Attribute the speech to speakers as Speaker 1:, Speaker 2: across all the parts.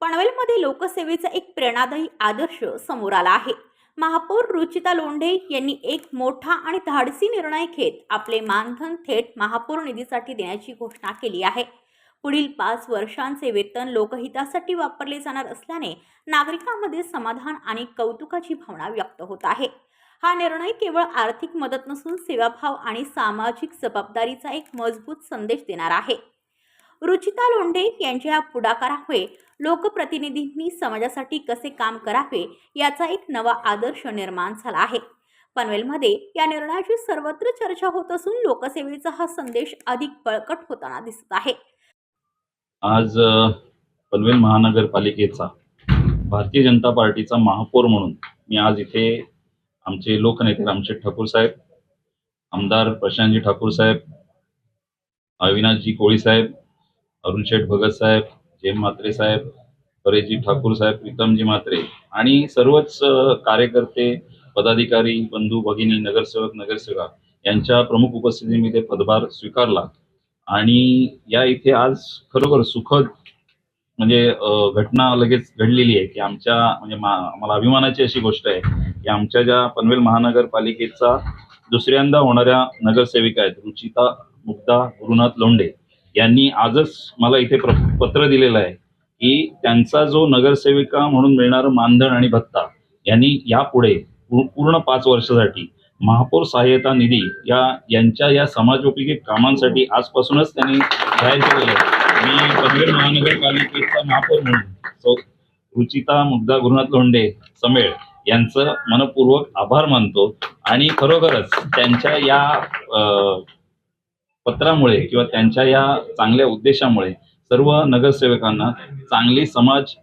Speaker 1: पनवेलमध्ये लोकसेवेचा एक प्रेरणादायी आदर्श समोर आला आहे. महापौर रुचिता लोंढे यांनी एक मोठा आणि धाडसी निर्णय घेत आपले मानधन थेट महापौर निधीसाठी देण्याची घोषणा केली आहे. पुढील पाच वर्षांचे वेतन लोकहितासाठी वापरले जाणार असल्याने नागरिकांमध्ये समाधान आणि कौतुकाची भावना व्यक्त होत आहे. हा निर्णय केवळ आर्थिक मदत नसून सेवाभाव आणि सामाजिक जबाबदारीचा एक मजबूत संदेश देणार आहे. रुचिता लोंढे यांच्या या पुढाकारामुळे लोकप्रतिनिधींनी समाजासाठी कसे काम करावे याचा एक नवा आदर्श निर्माण झाला आहे. पनवेलमध्ये या निर्णयाची सर्वत्र चर्चा होत असून लोकसेवेचा हा संदेश अधिक बळकट होताना दिसत आहे.
Speaker 2: आज पनवेल महानगरपालिकेचा भारतीय जनता पार्टीचा महापौर म्हणून मी आज इथे आमचे लोकनेते रामशेठ ठाकूर साहेब आमदार प्रशांतजी ठाकूर साहेब अविनाशजी कोळी साहेब अरुणशेठ भगत साहेब जेम म्हात्रे साहेब परेशजी ठाकूर साहेब प्रीतमजी म्हात्रे आणि सर्वच कार्यकर्ते पदाधिकारी बंधू भगिनी नगरसेवक नगरसेवक यांच्या प्रमुख उपस्थितीमध्ये पदभार स्वीकारला. आणि या इथे आज खरोखर सुखद म्हणजे घटना लगेच घडलेली आहे की आमच्या म्हणजे मला आम्हाला अभिमानाची अशी गोष्ट आहे की आमच्या ज्या पनवेल महानगरपालिकेचा दुसऱ्यांदा होणाऱ्या नगरसेविका आहेत रुचिता मुग्धा गुरुनाथ लोंढे यांनी आजच मला इथे प्र पत्र दिलेलं आहे की त्यांचा जो नगरसेविका म्हणून मिळणारं मानधन आणि भत्ता यांनी यापुढे पूर्ण पाच वर्षासाठी महापौर सहाय्यता निधी या यांच्या या समाजोपयोगी कामांसाठी आजपासूनच त्यांनी जाहीर केलेलं आहे. मी पनवेल महानगरपालिकेचा महापौर म्हणून सौ रुचिता मुग्धा गुरुनाथ लोंढे समेळ यांचं मनपूर्वक आभार मानतो आणि खरोखरच त्यांच्या या पत्रामुळे किंवा त्यांच्या या चांगल्या उद्देशामुळे सर्व नगरसेवकांना चांगली समाज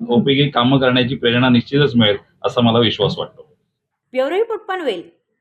Speaker 2: उपयोगी कामं करण्याची प्रेरणा निश्चितच मिळेल असा मला विश्वास वाटतो.
Speaker 1: Bureau report Panvel.